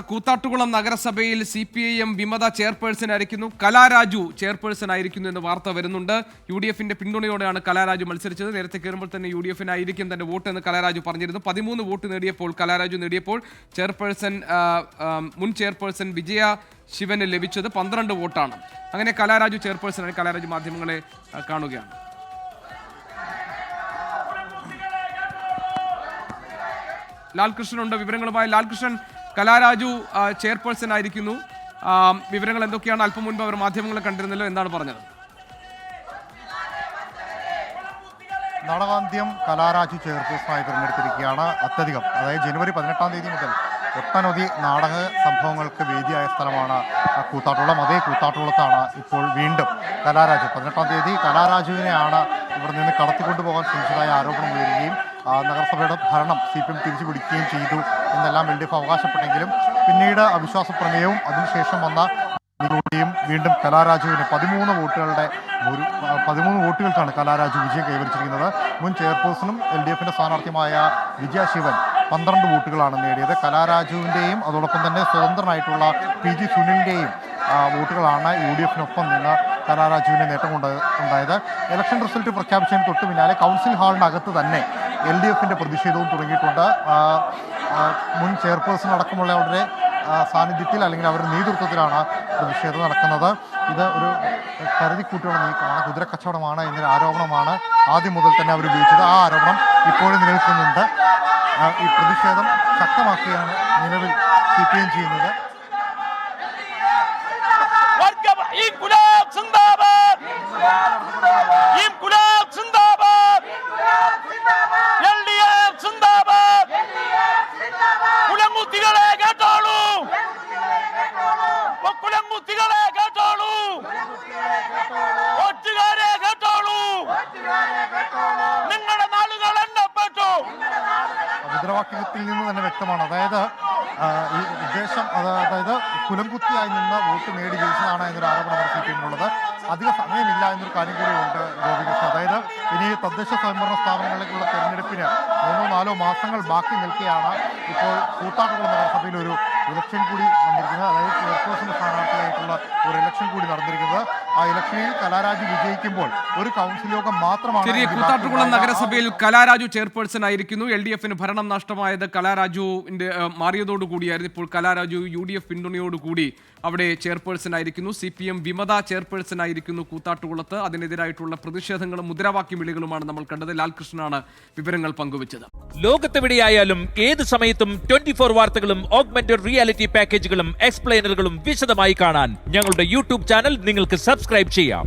കൂത്താട്ടുകുളം നഗരസഭയിൽ C P I M വിമത chairperson ആയിരിക്കുന്നു. കലാരാജു ചെയർപേഴ്സൺ ആയിരിക്കുന്നു എന്ന് വാർത്ത വരുന്നുണ്ട്. യു ഡി എഫിന്റെ പിന്തുണയോടെയാണ് കലാരാജു മത്സരിച്ചത്. നേരത്തെ കയറുമ്പോൾ തന്നെ യു ഡി എഫിനായിരിക്കും തന്റെ വോട്ട് എന്ന് കലാരാജു പറഞ്ഞിരുന്നു. പതിമൂന്ന് വോട്ട് നേടിയപ്പോൾ കലാരാജു നേടിയപ്പോൾ ചെയർപേഴ്സൺ മുൻ ചെയർപേഴ്സൺ വിജയ ശിവന് ലഭിച്ചത് പന്ത്രണ്ട് വോട്ടാണ്. അങ്ങനെ കലാരാജു ചെയർപേഴ്സണായി കലാരാജു മാധ്യമങ്ങളെ കാണുകയാണ്. ലാൽകൃഷ്ണൻ ഉണ്ട് വിവരങ്ങളുമായി. ലാൽകൃഷ്ണൻ കലാരാജു ചെയർപേഴ്സൺ ആയിരിക്കുന്നു. വിവരങ്ങൾ എന്തൊക്കെയാണ് അല്പം മുൻപ് അവർ മാധ്യമങ്ങളെ കണ്ടിരുന്നല്ലോ എന്താണ് പറഞ്ഞത്? നാടകാന്ത്യം കലാരാജു ചെയർപേഴ്സണായി തിരഞ്ഞെടുത്തിരിക്കുകയാണ് അത്യധികം. അതായത് ജനുവരി പതിനെട്ടാം തീയതി മുതൽ ഒട്ടനവധി നാടക സംഭവങ്ങൾക്ക് വേദിയായ സ്ഥലമാണ് കൂത്താട്ടുളം അതേ കൂത്താട്ടുളത്താണ് ഇപ്പോൾ വീണ്ടും കലാരാജു. പതിനെട്ടാം തീയതി കലാരാജുവിനെയാണ് ഇവിടെ നിന്ന് കടത്തിക്കൊണ്ടുപോകാൻ ശ്രമിച്ചതായ ആരോപണം ഉയരുകയും നഗരസഭയുടെ ഭരണം സി പി എം തിരിച്ചു പിടിക്കുകയും ചെയ്തു എന്നെല്ലാം എൽ ഡി എഫ് അവകാശപ്പെട്ടെങ്കിലും പിന്നീട് അവിശ്വാസ പ്രമേയവും അതിനുശേഷം വന്ന ഇതിലൂടെയും വീണ്ടും കലാരാജുവിന് പതിമൂന്ന് വോട്ടുകളുടെ ഒരു പതിമൂന്ന് വോട്ടുകൾക്കാണ് കലാരാജു വിജയം കൈവരിച്ചിരിക്കുന്നത്. മുൻ ചെയർപേഴ്സണും എൽ ഡി എഫിന്റെ സ്ഥാനാർത്ഥിയുമായ വിജയ ശിവൻ പന്ത്രണ്ട് വോട്ടുകളാണ് നേടിയത്. കലാരാജുവിന്റെയും അതോടൊപ്പം തന്നെ സ്വതന്ത്രനായിട്ടുള്ള പി ജി സുനിലിന്റെയും വോട്ടുകളാണ് യു ഡി എഫിനൊപ്പം നിന്ന് കലാരാജുവിന്റെ നേട്ടം കൊണ്ട് ഉണ്ടായത്. ഇലക്ഷൻ റിസൾട്ട് പ്രഖ്യാപിച്ചതിന് തൊട്ട് പിന്നാലെ കൗൺസിൽ ഹാളിനകത്ത് തന്നെ എൽ ഡി എഫിന്റെ പ്രതിഷേധവും തുടങ്ങിയിട്ടുണ്ട്. മുൻ ചെയർപേഴ്സൺ അടക്കമുള്ളവരുടെ സാന്നിധ്യത്തിൽ അല്ലെങ്കിൽ അവരുടെ നേതൃത്വത്തിലാണ് പ്രതിഷേധം നടക്കുന്നത്. ഇത് ഒരു കരുതിക്കൂട്ടിയുള്ള നീക്കമാണ്. കുതിര കച്ചവടമാണ് എന്നൊരു ആരോപണമാണ് ആദ്യം മുതൽ തന്നെ അവർ ഉപയോഗിച്ചത്. ആ ആരോപണം ഇപ്പോഴും നിലനിൽക്കുന്നുണ്ട്. ഈ പ്രതിഷേധം ശക്തമാക്കുകയാണ് നിലവിൽ സി പി എം ചെയ്യുന്നത്. കുലങ്കുത്തികളെ കേട്ടോളൂ. ഒറ്റുകാരെ കേട്ടോളൂ. നിങ്ങളുടെ നാളുകൾ എണ്ണപ്പെട്ടു. മുദ്രാവാക്യത്തിൽ നിന്ന് തന്നെ വ്യക്തമാണ്. അതായത് ഈ ഉദ്ദേശം അത് അതായത് കുലംകുത്തിയായി നിന്ന് വോട്ട് നേടി ജയിച്ചതാണ് എന്നൊരു ആരോപണമാണ് സി പി എമ്മിനുള്ളത് അധിക സമയമില്ല എന്നൊരു കാര്യം കൂടിയുണ്ട് ഗോപികൃഷ്ണൻ. അതായത് ഇനി തദ്ദേശ സ്വയംഭരണ സ്ഥാപനങ്ങളിലേക്കുള്ള തെരഞ്ഞെടുപ്പിന് മൂന്നോ നാലോ മാസങ്ങൾ ബാക്കി നിൽക്കുകയാണ് ഇപ്പോൾ കൂത്താട്ടുകുളം നഗരസഭയിൽ ഒരു ഇലക്ഷൻ കൂടി വന്നിരിക്കുന്നത്. അതായത് ചെയർപേഴ്സൺ സ്ഥാനാർത്ഥിയായിട്ടുള്ള ഒരു ഇലക്ഷൻ കൂടി നടന്നിരിക്കുന്നത്. ആ ഇലക്ഷനിൽ കലാരാജു വിജയിക്കുമ്പോൾ ഒരു കൗൺസിൽ യോഗം മാത്രമാണ് ശരി കൂത്താട്ടുകുളം നഗരസഭയിൽ കലാരാജു ചെയർപേഴ്സൺ ആയിരിക്കുന്നു. എൽ ഡി എഫിന് ഭരണം നഷ്ടമായത് കലാരാജുവിന്റെ മാറിയതോടുകൂടിയായിരുന്നു ഇപ്പോൾ കലാരാജു യു ഡി എഫ് പിന്തുണയോടുകൂടി അവിടെ ചെയർപേഴ്സൺ ആയിരിക്കുന്നു. സി പി എം വിമത ചെയർപേഴ്സൺ ആയിരിക്കുന്നു കൂത്താട്ടുകുളത്ത്. അതിനെതിരായിട്ടുള്ള പ്രതിഷേധങ്ങളും മുദ്രാവാക്യം വിളികളുമാണ് നമ്മൾ കണ്ടത്. ലാൽകൃഷ്ണനാണ് വിവരങ്ങൾ പങ്കുവച്ചത്. ലോകത്തെവിടെയായാലും ഏത് സമയത്തും ട്വന്റി ഫോർ വാർത്തകളും ഓഗ്മെന്റഡ് റിയാലിറ്റി പാക്കേജുകളും എക്സ്പ്ലെയിനറുകളും വിശദമായി കാണാൻ ഞങ്ങളുടെ യൂട്യൂബ് ചാനൽ നിങ്ങൾക്ക് സബ്സ്ക്രൈബ് ചെയ്യാം.